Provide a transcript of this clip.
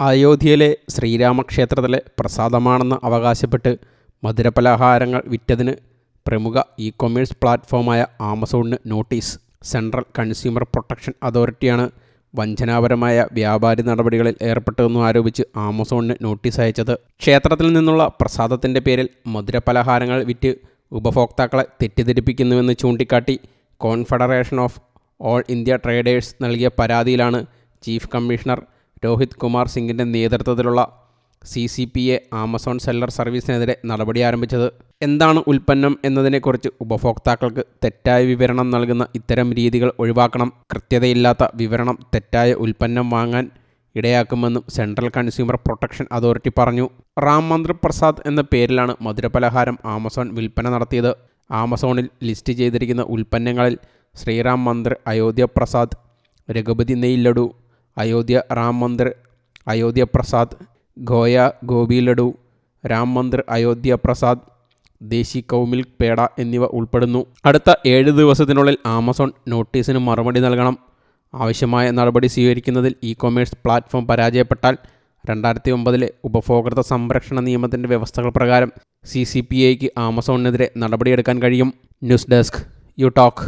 അയോധ്യയിലെ ശ്രീരാമക്ഷേത്രത്തിലെ പ്രസാദമാണെന്ന് അവകാശപ്പെട്ട് മധുരപലഹാരങ്ങൾ വിറ്റതിന് പ്രമുഖ ഇ കൊമേഴ്സ് പ്ലാറ്റ്ഫോമായ ആമസോണിന് നോട്ടീസ്. സെൻട്രൽ കൺസ്യൂമർ പ്രൊട്ടക്ഷൻ അതോറിറ്റിയാണ് വഞ്ചനാപരമായ വ്യാപാരി നടപടികളിൽ ഏർപ്പെട്ടതെന്നും ആരോപിച്ച് ആമസോണിന് നോട്ടീസ് അയച്ചത്. ക്ഷേത്രത്തിൽ നിന്നുള്ള പ്രസാദത്തിന്റെ പേരിൽ മധുരപലഹാരങ്ങൾ വിറ്റ് ഉപഭോക്താക്കളെ തെറ്റിദ്ധരിപ്പിക്കുന്നുവെന്ന് ചൂണ്ടിക്കാട്ടി confederation of all India traders നൽകിയ പരാതിയിലാണ് ചീഫ് കമ്മീഷണർ രോഹിത് കുമാർ സിംഗിന്റെ നേതൃത്വത്തിലുള്ള C C P A Amazon seller സർവീസിനെതിരെ നടപടി ആരംഭിച്ചത്. എന്താണ് ഉൽപ്പന്നം എന്നതിനെക്കുറിച്ച് ഉപഭോക്താക്കൾക്ക് തെറ്റായ വിവരണം നൽകുന്ന ഇത്തരം രീതികൾ ഒഴിവാക്കണം. കൃത്യതയില്ലാത്ത വിവരണം തെറ്റായ ഉൽപ്പന്നം വാങ്ങാൻ ഇടയാക്കുമെന്നും സെൻട്രൽ കൺസ്യൂമർ പ്രൊട്ടക്ഷൻ അതോറിറ്റി പറഞ്ഞു. റാം മന്ദിർ പ്രസാദ് എന്ന പേരിലാണ് മധുരപലഹാരം ആമസോൺ വിൽപ്പന നടത്തിയത്. ആമസോണിൽ ലിസ്റ്റ് ചെയ്തിരിക്കുന്ന ഉൽപ്പന്നങ്ങളിൽ ശ്രീറാം മന്ദിർ അയോധ്യ പ്രസാദ് രഘുപതി നെയ് ലഡു അയോധ്യ റാം മന്ദിർ അയോധ്യ പ്രസാദ് ഗോയ ഗോപി ലഡു രാം മന്ദിർ അയോധ്യ പ്രസാദ് ദേശി കൗ മിൽക്ക് പേട എന്നിവ ഉൾപ്പെടുന്നു. അടുത്ത ഏഴ് ദിവസത്തിനുള്ളിൽ ആമസോൺ നോട്ടീസിന് മറുപടി നൽകണം. ആവശ്യമായ നടപടി സ്വീകരിക്കുന്നതിൽ ഇ കൊമേഴ്സ് പ്ലാറ്റ്ഫോം പരാജയപ്പെട്ടാൽ രണ്ടായിരത്തി ഒമ്പതിലെ ഉപഭോക്തൃ സംരക്ഷണ നിയമത്തിന്റെ വ്യവസ്ഥകൾ പ്രകാരം സി സി പി ഐക്ക് ആമസോണിനെതിരെ നടപടിയെടുക്കാൻ കഴിയും. News desk you talk